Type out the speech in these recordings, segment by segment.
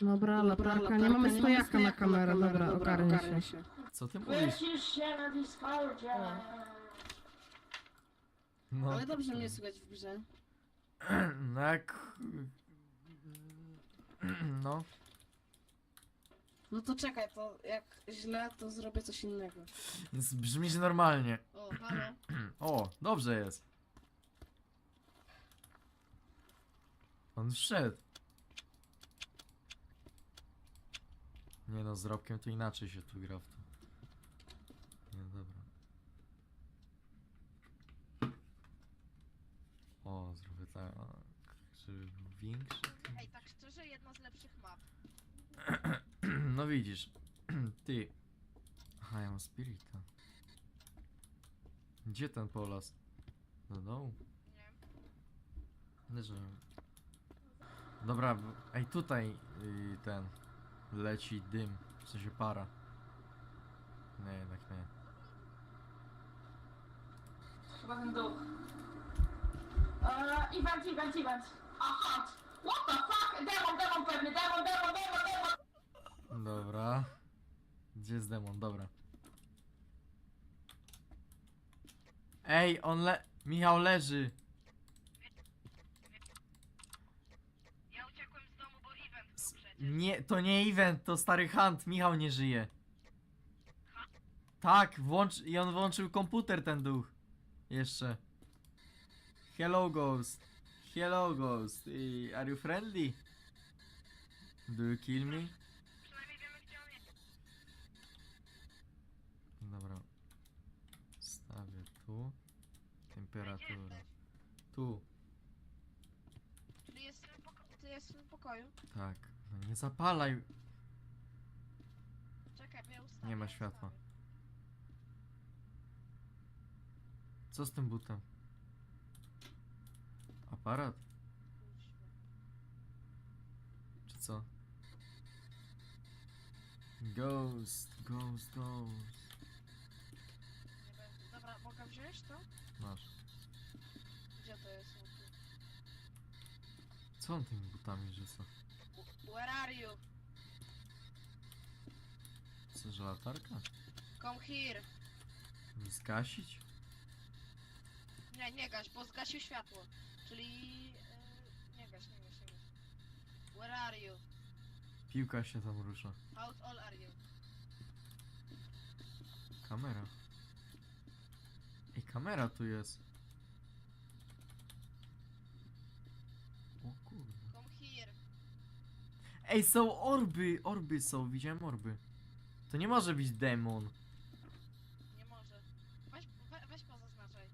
Dobra, latarka, nie mamy stojaka na kamerę, dobra, ogarnę się. Co ty mówisz? Wycisz się na Discordzie. No, Ale dobrze mnie słychać w grze. no jak... No, No to czekaj, to jak źle, to zrobię coś innego. więc brzmisz normalnie. O, halo. O, dobrze jest. On wszedł. Nie no, z Robkiem to inaczej się tu gra w to. Nie, dobra. O, zrobię tak, żeby był większy. Ej, tak szczerze, jedna z lepszych map. No widzisz, ty. Aha, ja mam spirita. Gdzie ten polas? Do dołu? Nie. Leży. Dobra, ej tutaj y, ten leci dym, w sensie para. Nie, jednak nie. Chyba ten duch. Eee, event, event, event. Aha! What the fuck? Demon, demon pewnie, demon, demon, demon, demon! Dobra. Gdzie jest demon? Dobra. Ej, on le... Michał leży! Ja uciekłem z domu, bo event był przecież. Nie, to nie event, to stary Hunt, Michał nie żyje. Tak, włącz... i on włączył komputer ten duch. Jeszcze. Hello Ghost. Hello Ghost. Y, Are you friendly? Do you kill me? Przynajmniej wiemy, gdzie on jest. Dobra. Stawię tu. Temperatura. Tu. Ty jest w tym poko- Ty jest w tym pokoju. Tak. No nie zapalaj. Czekaj, bo ja ustawię. Nie ma światła. ustawię. Co z tym butem? Aparat? Kuźwa. Czy co? Ghost, ghost, ghost. Nie. Dobra, mogę wziąć to? Masz. Gdzie to jest? O, tu. Co on tymi butami rzuca? Where are you? Co, że latarka? Come here. Zgasić? Nie, nie gaś, bo zgasił światło. Czyli... Yy, nie gaś, nie gaś, nie gaś. Where are you? Piłka się tam rusza. How old are you? Kamera. Ej, kamera tu jest. O kurde. Come here. Ej, są orby! Orby są, widziałem orby. To nie może być demon. Nie może. Weź, we, weź pozaznaczaj.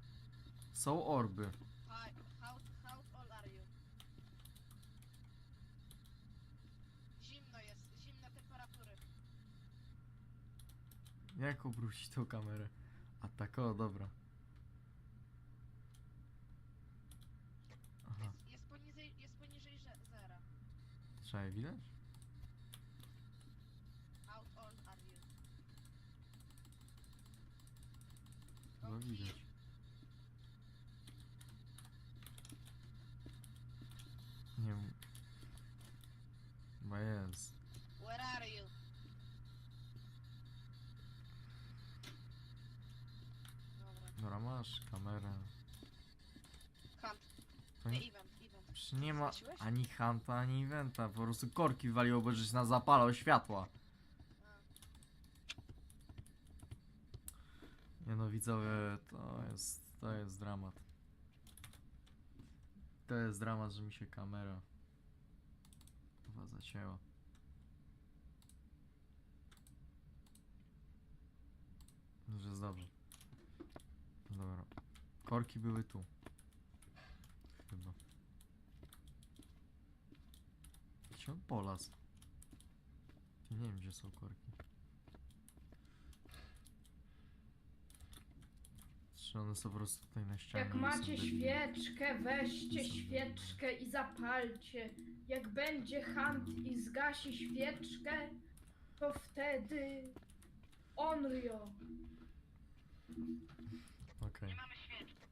Są orby. Hi, how, how old are you? Zimno jest, zimne temperatury. Jak obrócić tą kamerę? A tak, o, dobra. Aha, Jest, jest poniżej, jest poniżej że- zera. Trzeba je widać? How old are you? No Come widać. Nie wiem. Chyba jest. Where are you? Dobra, masz kamerę. hunt. To nie, Event, nie ma ani Hanta, ani Eventa. Po prostu korki waliło, bo żeś na zapalał światła. Nie no, widzowie, to jest, to jest dramat. To jest dramat, że mi się kamera chyba zacięła. Że jest dobrze. Dobra. Korki były tu. Chyba. On polas? Nie wiem, gdzie są korki. Czy one są po prostu tutaj na ścianie? Jak macie świeczkę, weźcie świeczkę i zapalcie. Jak będzie hunt i zgasi świeczkę, to wtedy Onryo. Okej. Nie mamy świeczki.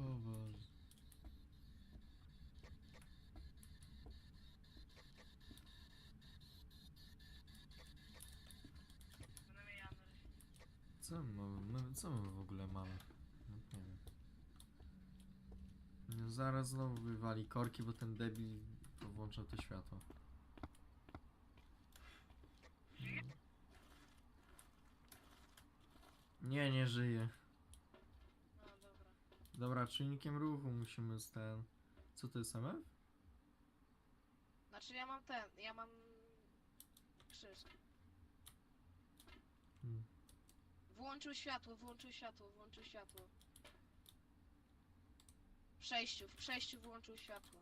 O Boże. Co my, co my w ogóle mamy? No, nie wiem. No, zaraz znowu wywali korki, bo ten debil włączał to światło. Nie, nie żyje. No dobra. Dobra, czynnikiem ruchu musimy z ten... Co to jest MF? Znaczy ja mam ten, ja mam krzyż. Hmm. Włączył światło, włączył światło, włączył światło. W przejściu, w przejściu włączył światło.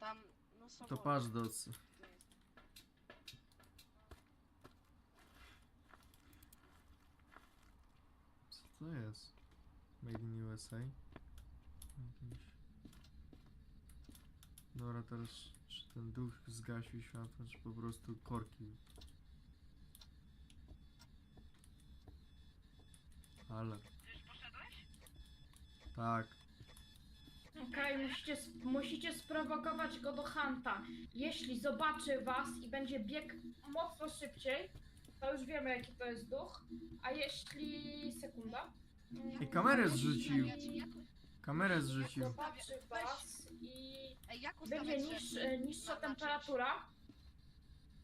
Tam, no są To patrz jest. Co to jest? Made in USA? Jakiś... Dobra, teraz czy ten duch zgasił światło, czy po prostu korki? Ale. Tak. Okej, musicie, sp- musicie sprowokować go do Hanta. Jeśli zobaczy was i będzie bieg mocno szybciej, to już wiemy jaki to jest duch. A jeśli... sekunda. I kamerę zrzucił. Kamerę zrzucił. Zobaczy was i Ej, jak będzie ustawiać niż, się? niższa temperatura.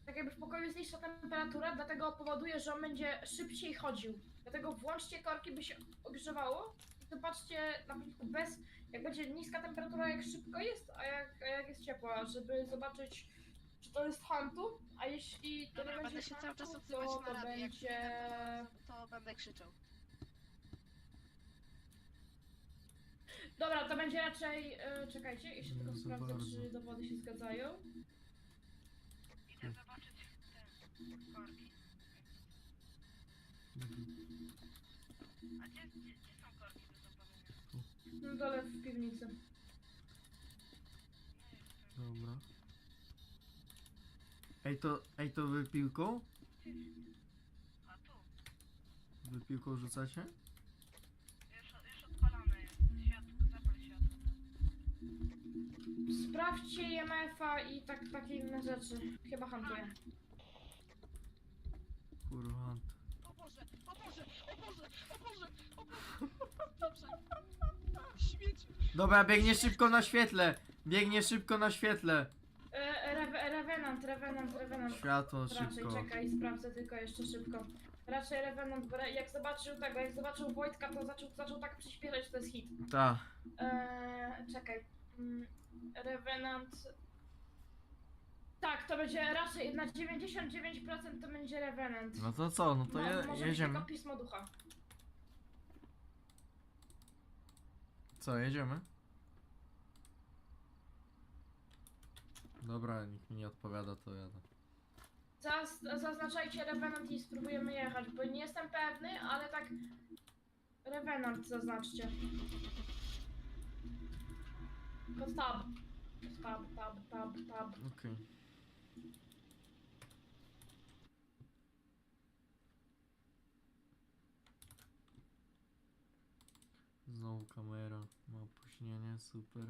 Tak jakby w pokoju jest niższa temperatura, dlatego powoduje, że on będzie szybciej chodził. Dlatego włączcie korki, by się ogrzewało. I zobaczcie na początku bez, jak będzie niska temperatura, jak szybko jest, a jak, a jak jest ciepła, żeby zobaczyć, czy to jest hantu, a jeśli to Dobra, nie będzie będę się cały czas hantu, odzywać to, na to radio. Jak będzie... to, to będę krzyczał. Dobra, to będzie raczej... E, czekajcie, jeszcze tylko za sprawdzę, bardzo. czy dowody się zgadzają. Idę zobaczyć te korki. A gdzie, gdzie, gdzie są korki do zapalenia? Na dole w piwnicy. Dobra. Ej to, ej to wypiłką? A tu, Wypiłką rzucacie? już, już odpalone jest. Światło, zapal światło. Sprawdźcie IMF-a i tak, takie inne rzeczy. Chyba handluję. Kurwa. O Boże, o Boże, o Boże, o Boże, o Boże. Dobrze. Dobra, biegnie szybko na świetle! Biegnie szybko na świetle! E, Rewe- Revenant, Revenant, Revenant. Światło Raczej szybko. czekaj, sprawdzę tylko jeszcze szybko. Raczej Revenant, bo re- jak zobaczył tego, jak zobaczył Wojtka, to zaczął, zaczął tak przyspieszać, to jest hit. Ta. E, czekaj. Mm, Revenant. Tak, to będzie raczej na 99% to będzie Revenant. No to co? No to Mo- je, może być jedziemy. tylko pismo ducha. Co, jedziemy? Dobra, nikt mi nie odpowiada, to jadę. Zaz- zaznaczajcie Revenant i spróbujemy jechać, bo nie jestem pewny, ale tak. Revenant zaznaczcie. Tylko tab. Tab, tab, tab, tab. Okej. Znowu kamera, ma opóźnienie, super.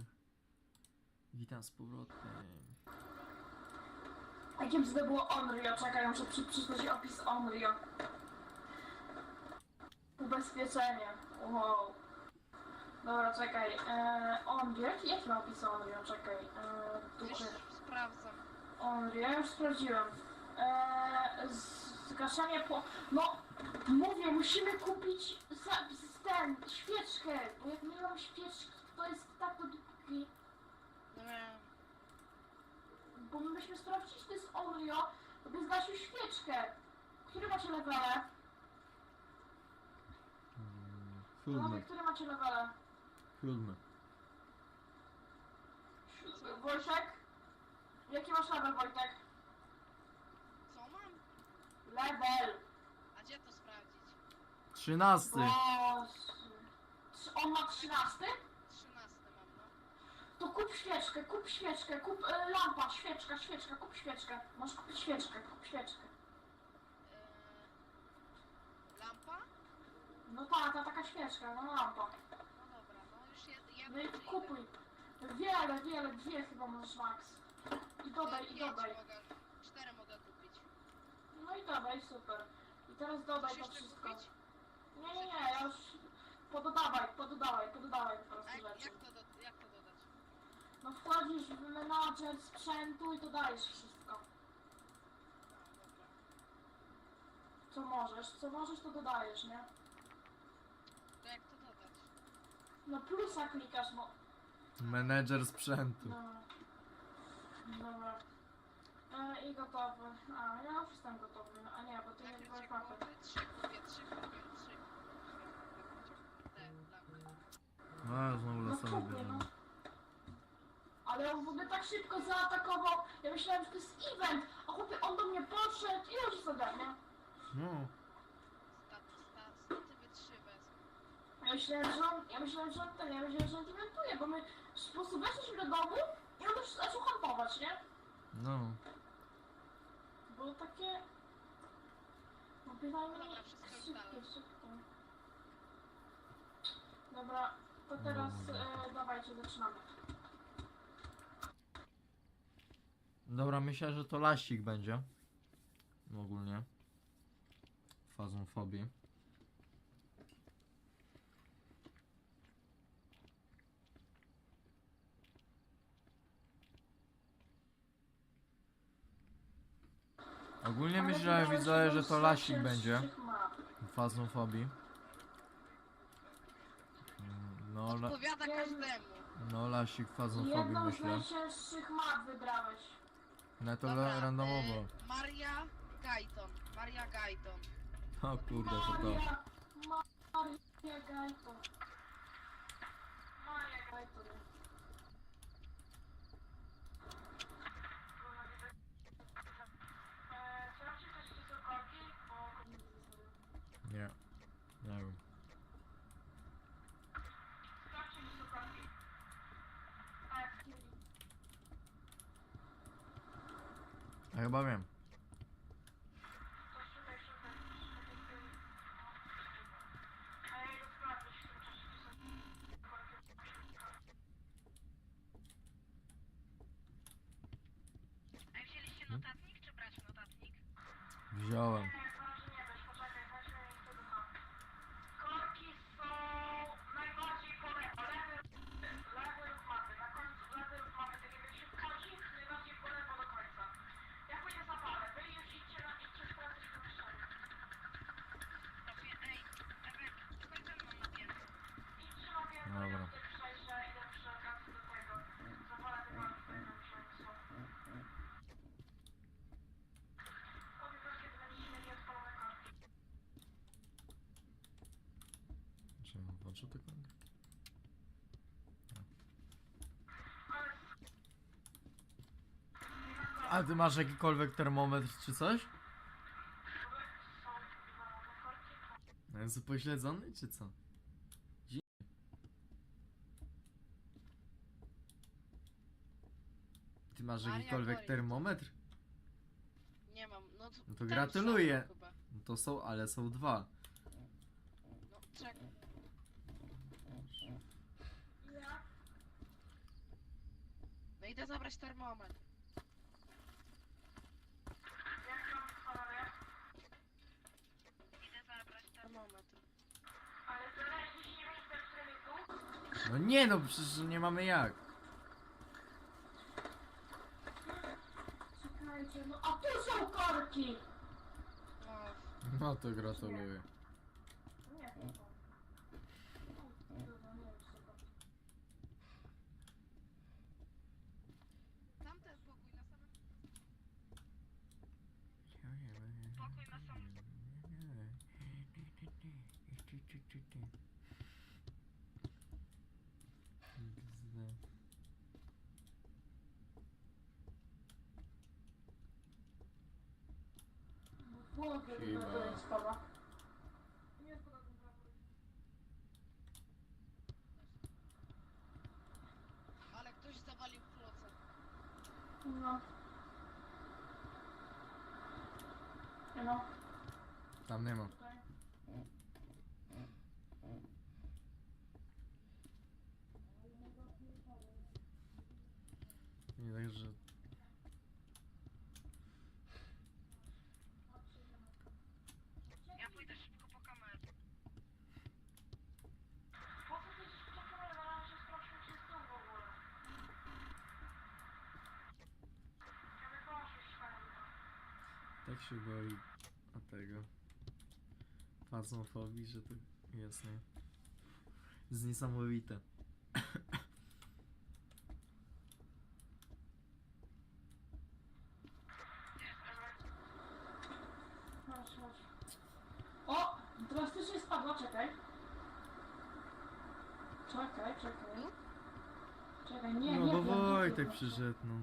Witam z powrotem. Jakim to było Onryo? Czekaj, muszę przy, przysłać opis Onryo. Ubezpieczenie. Wow. Dobra, czekaj. Eee, Onryo? Jaki, jaki ma opis Onryo? Czekaj. Eee, Już duchy. sprawdzam. Ja już sprawdziłem. Eee, zgaszanie po... No, mówię, musimy kupić za, z ten, świeczkę. Bo jak nie mam świeczki, to jest tak do dupki. No wiem. Bo my musimy sprawdzić, czy to jest Onryo, to by zgasił świeczkę. Które macie levele? Mm, Panowie, Chudne, które macie levele? Chudne. Wojtek? Jaki masz level, Wojtek? Co mam? Level! A gdzie to sprawdzić? Trzynasty! Boże. Czy On ma 13? 13 mam, no. To kup świeczkę, kup świeczkę, kup e, lampa, świeczka, świeczka, kup świeczkę. Możesz kupić świeczkę, kup świeczkę. Eee, lampa? No ta, ta taka świeczka, no lampa. No dobra, no już jed, jedną No i kupuj. Wiele, wiele, dwie chyba możesz max. I dodaj, i Pięć dodaj. mogę. super. I teraz dodaj Chcesz to jeszcze wszystko. kupić? Nie, nie, nie, ja już... Pododawaj, pododawaj, pododawaj po A prostu rzeczy. jak, to, do, jak to dodać? No wchodzisz w menadżer sprzętu i dodajesz wszystko. A, dobra. Co możesz, co możesz to dodajesz, nie? To jak to dodać? No plusa klikasz, no. Menedżer sprzętu. Dobra. Dobra. E, I gotowy. A, ja już jestem gotowy. A nie, bo ty nie byłeś mapy. lampy. A, znowu No losowo kupię, no. bierzemy. Ale on w ogóle tak szybko zaatakował. Ja myślałem, że to jest event. A chłopie, on do mnie podszedł i już sobie, nie? No. Ja myślałem, że on, ja myślałem, że on ten, ja myślałem, że on eventuje, bo my po prostu weszliśmy do domu i on już zaczął hampować, nie? No. Było takie... No bynajmniej Dobra, wszystko szybkie, szybkie. Dobra, to teraz Dobra. e, dawajcie, zaczynamy. Dobra, myślę, że to laścik będzie. Ogólnie. Fazą fobii. Ogólnie wybrałeś widzowie, że to lasik będzie. Fazą fobii. No, la, Odpowiada Nie, każdemu. no lasik fazą fobii Jedną z myślę. najcięższych map wybrałeś. No to Dobra, la- randomowo. e, Maria Gajton. Maria Gajton. O kurde, to to. Maria, Maria Gajto. Жало. To kąt? A ty masz jakikolwiek termometr czy coś? No Jest upośledzony czy co? Ty masz Maria jakikolwiek termometr? Nie mam, no to... No to ten gratuluję. chyba. No to są, ale są dwa. No, czekaj. No idę zabrać termometr. Idę zabrać termometr. Ale będziesz ten, który jest tu, No nie no, przecież nie mamy jak. Czekajcie, no a tu są korki! O, No to gratuluję. Nie, to są. O, dobra, nie wiem, co to. tamten pokój na samym... Pokój na samym... Mogę Chyba. to jest spada. Ale ktoś zawalił kloca. No. No, Tam nie ma. Nie tak, że... Ja pójdę szybko po kamerę. Po co ty szybko kamerę? Mam się strasznie czystą w ogóle. Ja bym się szalona. Tak się boi. A tego fazmofobii, że to jest, nie? jest niesamowite. Chodź, chodź. O! Drastycznie spadła, czekaj. Czekaj, czekaj. Czekaj, nie, no nie. bo wiem, nie Wojtek wiem. przyszedł, no.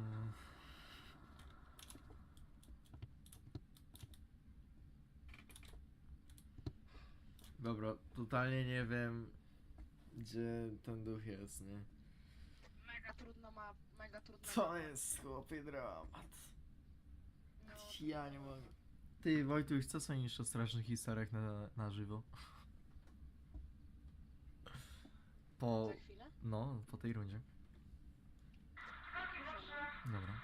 Dobra, totalnie nie wiem, gdzie ten duch jest, nie? Mega trudno ma, mega trudno. Co ma. jest chłopie dramat? No, Ja nie mogę. Ty Wojtuś, co sądzisz o strasznych historiach na, na żywo? Po... Za chwilę? no, po tej rundzie. Dobra.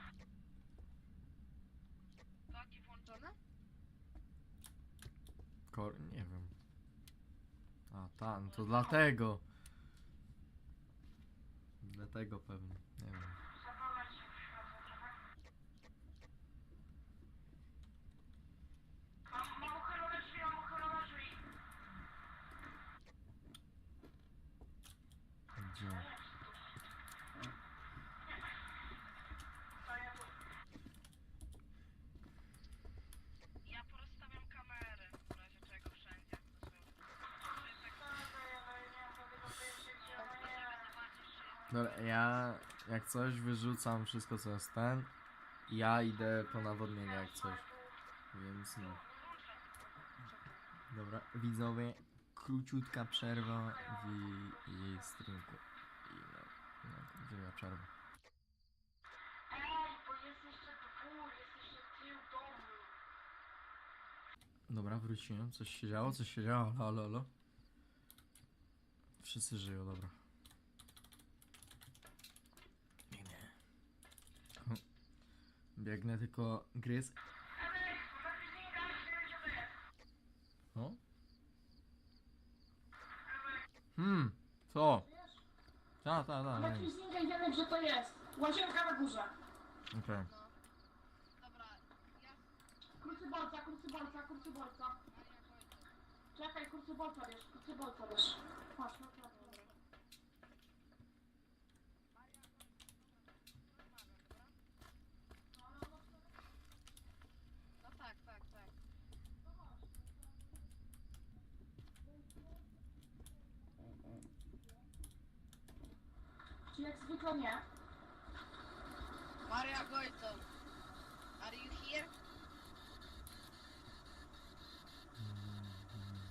Włączone? Kor... tam, to dlatego. Dlatego pewnie, nie wiem. Mam uchylone drzwi, mam uchylone drzwi. Gdzie? Ja porozstawiam kamerę, w razie czego wszędzie. Dobra, ja jak coś wyrzucam wszystko co jest ten. Ja idę po nawodnienie jak coś. Więc no. Dobra, widzowie, króciutka przerwa w jej streamku. I no, no, będzie przerwa. Dobra, wróciłem. Coś się działo, coś się działo. Halo, halo. Wszyscy żyją, dobra. Biegnę tylko gryz. O? Hmm, co? Ta, ta, ta. Ale nie. Frizinga i wiemy gdzie to jest. Łazienka na górze. Okej. No. Dobra, ja... Krucybolca, krucybolca, krucybolca. Czekaj, krucybolca wiesz, krucybolca wiesz. Masz, masz, masz. No tak, tak, tak. Nie? Maria Gojton. Are you here?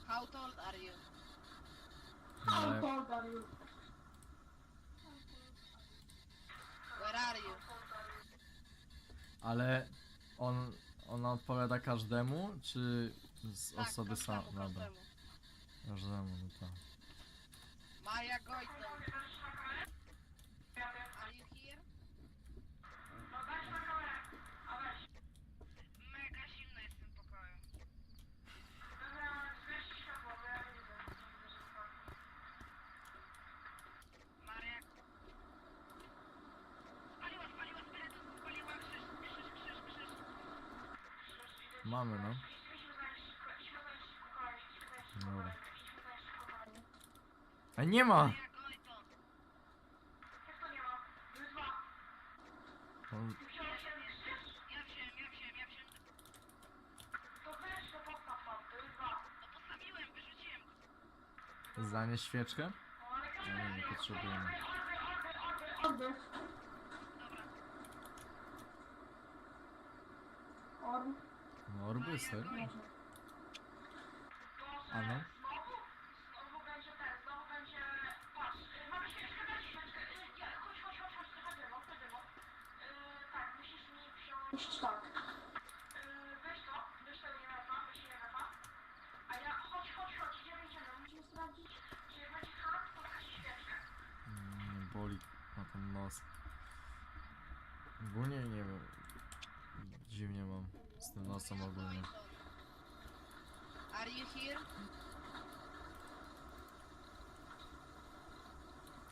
How old are you? How Ale- old are you? Where are you? Ale on, ona odpowiada każdemu, czy z Tak, osoby każdemu, same? Dobra, każdemu. każdemu, no to. Maria Gojton. Are you here? Mega zimno jest w tym pokoju. Maria... Spaliła, spaliła spirytus, spaliła krzyż, krzyż, krzyż, krzyż. Mamy, no. Dobra. A nie ma! Maria Gojton. On, Ja wziąłem, ja wziąłem, ja wziąłem. To weź to postaw tam, to jest dwa. No postawiłem, wyrzuciłem go. Zanieś świeczkę? Nie, nie potrzebujemy. Orby. Orb. Orby, ser? A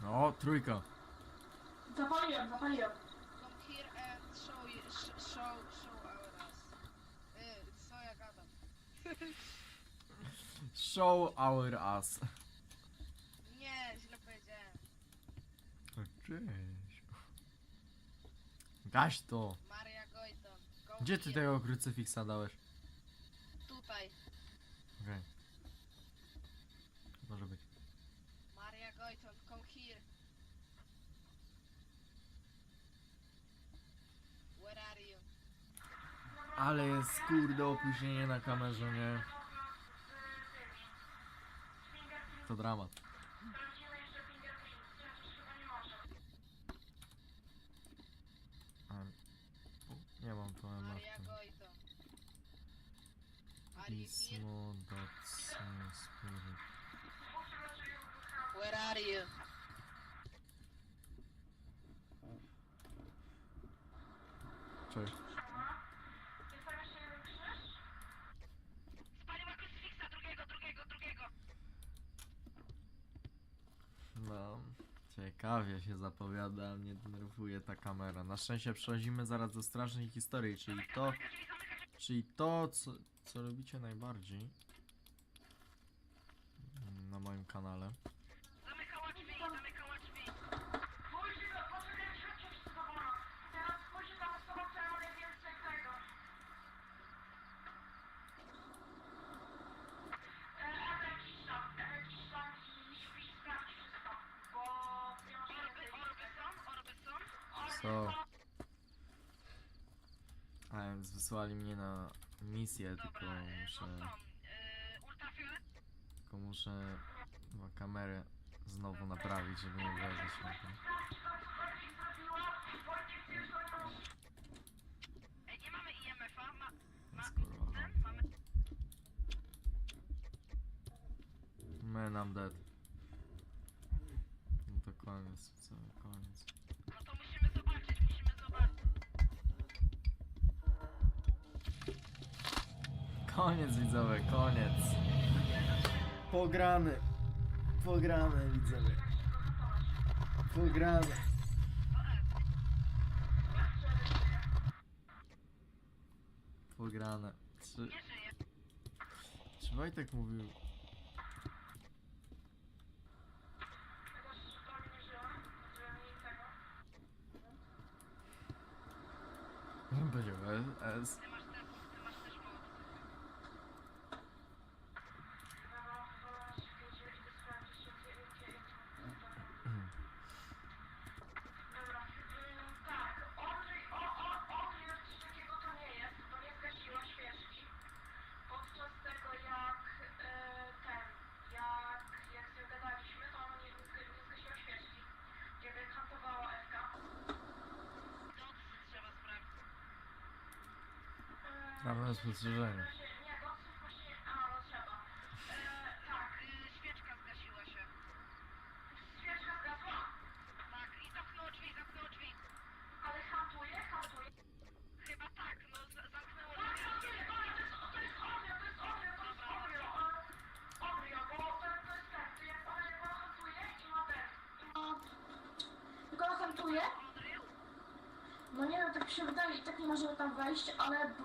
O, trójka. Zapaliłem, zapaliłem. Come here and show y- show, show us. E, y, co ja gadam? Show our ass. Nie, źle powiedziałem. Cześć. Gaś to. Maria Goiton. Gdzie ty here. tego krucyfiksa dałeś? Tutaj. Okej. Może być. Ale jest kurde opóźnienie na kamerze, nie? To dramat. U, nie mam tu Maria MF. Pismo, doc, spirit. Where are you? Cześć. Się zapowiada, mnie denerwuje ta kamera. Na szczęście przechodzimy zaraz do strasznej historii, czyli to, czyli to, co, co robicie najbardziej na moim kanale. Co? A więc wysłali mnie na misję, tylko Dobra, e, no muszę, tylko muszę chyba kamerę znowu naprawić, żeby nie było za światło. Ej, nie mamy IMF-a, ma, kurwa. ten, mamy... Man, I'm dead. No to koniec. Koniec widzowie, koniec. Pograny. Pograny widzowie. Pograny. Pograne. Czy, Nie czy Wojtek mówił... Powiedział S. Ty masz też, ty masz też moc. Podczas tego jak e, ten, jak, jak się gadaliśmy, to ona nie, nie, zga- nie zgasiła świeczki, kiedy kantowała Ewka. Docy trzeba sprawdzić. E, Prawne spostrzeżenie. Nie, dosyć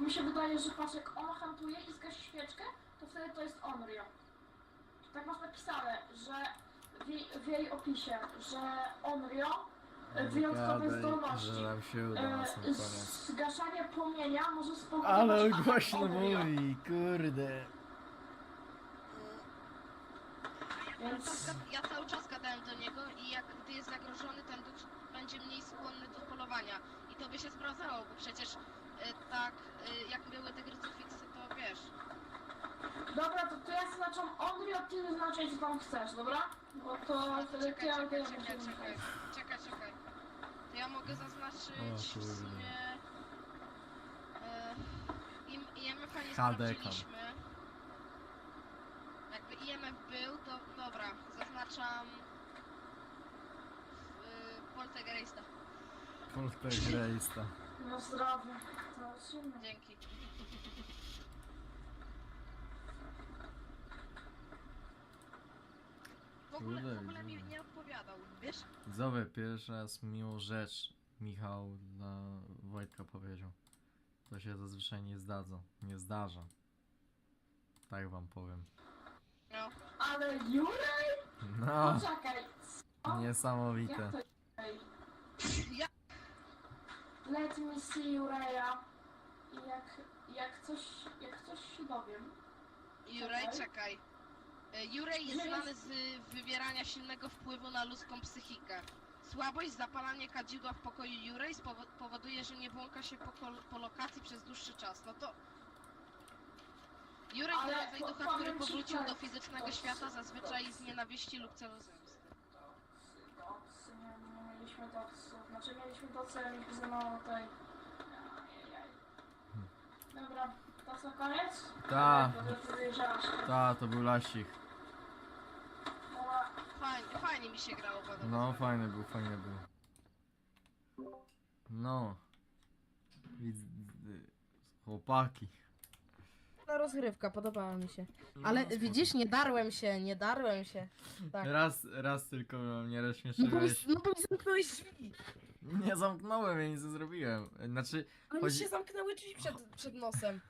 mi się wydaje, że patrz, jak ona hantuje i zgasi świeczkę, to wtedy to jest Onryo. Tak masz napisane, że w jej, w jej opisie, że Onryo e, wyjątkowe zdolności. że nam się uda na E, sam koniec. zgaszanie płomienia może spowodować Ale atak głośno Onryo. mówi, kurde. Ja, Więc- cały czas, ja cały czas gadałem do niego i jak gdy jest zagrożony, ten duch będzie mniej skłonny do polowania. I to by się sprawdzało, bo przecież tak, y, jak były te krucyfiksy, to wiesz. Dobra, to, to ja zaznaczam Onryo, ty zaznaczaj co tam chcesz, dobra? Bo to No to wtedy ty czekaj, albo czekaj, ja czekaj, będziemy czekaj, czekaj, czekaj. To ja mogę zaznaczyć O, w kurde. sumie... y, im- IMF-a nie sprawdziliśmy. Jakby IMF był, to dobra, zaznaczam... y, Poltergeista. Poltergeista. Na zdrowie. Zobaczymy. Dzięki. W ogóle, Kurde, w ogóle mi nie odpowiadał, wiesz? Widzowie, pierwszy raz miłą rzecz Michał dla Wojtka powiedział. To się zazwyczaj nie zdarza. Nie zdarza. Tak wam powiem. No. Ale Jurej? No, Poczekaj. co? niesamowite. Jak to? Ja- Let me see Jureja. I jak, jak coś, jak coś się dowiem. Jurej, Czekaj. czekaj. E, Jurej jest Gdzie znany z wywierania silnego wpływu na ludzką psychikę. Słabość, zapalanie kadzidła w pokoju Jurej spowo- powoduje, że nie błąka się po, kol- po lokacji przez dłuższy czas. No to... Jurej Ale to po- ducha, który powiem ci powrócił tak, do fizycznego to- świata, zazwyczaj z nienawiści lub celu zemsty. Docy, docy, mieliśmy doców. Znaczy mieliśmy docy, ale mieliśmy za mało tej... Ajajaj. Dobra, to co, koniec? Ta. Dobra, to wyjeżdżasz. Ta, to był lasik. Dobra, Fajnie, fajnie mi się grało, podobno. No, fajny był, fajny był. No. Widz... Chłopaki. Ta rozgrywka, podobała mi się. No, Ale spoko. widzisz, nie darłem się, nie darłem się. Tak. Raz, raz tylko mnie No bo, mi, rozśmieszyłeś. no bo mi zamknąłeś drzwi. Nie zamknąłem, ja nic nie zrobiłem. Znaczy, Ale Chodzi- mi się zamknęły drzwi przed, przed nosem.